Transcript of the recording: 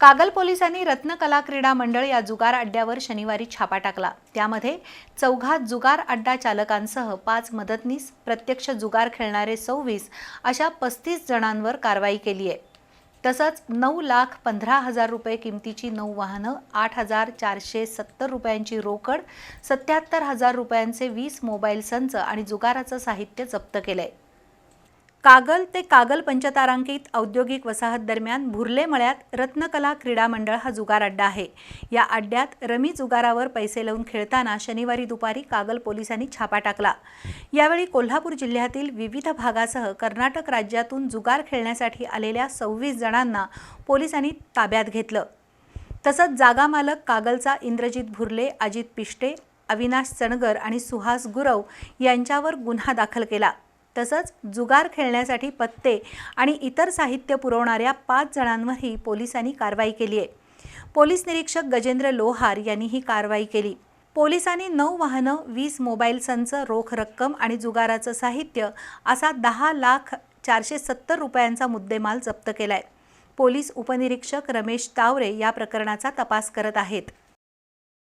कागल पोलिसांनी रत्नकला क्रीडा मंडळ या जुगार अड्ड्यावर शनिवारी छापा टाकला. त्यामध्ये चौघात जुगार अड्डा चालकांसह पाच मदतनीस प्रत्यक्ष जुगार खेळणारे सव्वीस अशा पस्तीस जणांवर कारवाई केली आहे तसंच नऊ लाख पंधरा हजार रुपये किमतीची नऊ वाहनं आठ हजार चारशे सत्तर रुपयांची रोकड सत्याहत्तर हजार रुपयांचे वीस मोबाईल संच आणि जुगाराचं साहित्य जप्त केलं आहे कागल ते कागल पंचतारांकित औद्योगिक वसाहत दरम्यान भुरले मळ्यात रत्नकला क्रीडा मंडळ हा जुगार अड्डा आहे. या अड्ड्यात रमी जुगारावर पैसे लावून खेळताना शनिवारी दुपारी कागल पोलिसांनी छापा टाकला. यावेळी कोल्हापूर जिल्ह्यातील विविध भागासह कर्नाटक राज्यातून जुगार खेळण्यासाठी आलेल्या सव्वीस जणांना पोलिसांनी ताब्यात घेतलं. तसंच जागा मालक कागलचा इंद्रजित भुर्ले अजित पिष्टे अविनाश चणगर आणि सुहास गुरव यांच्यावर गुन्हा दाखल केला. तसंच जुगार खेळण्यासाठी पत्ते आणि इतर साहित्य पुरवणाऱ्या पाच जणांवरही पोलिसांनी कारवाई केली आहे. पोलीस निरीक्षक गजेंद्र लोहार यांनी ही कारवाई केली. पोलिसांनी नऊ वाहनं वीस मोबाईल संच रोख रक्कम आणि जुगाराचं साहित्य असा दहा लाख चारशे सत्तर रुपयांचा मुद्देमाल जप्त केला आहे पोलीस उपनिरीक्षक रमेश तावरे या प्रकरणाचा तपास करत आहेत.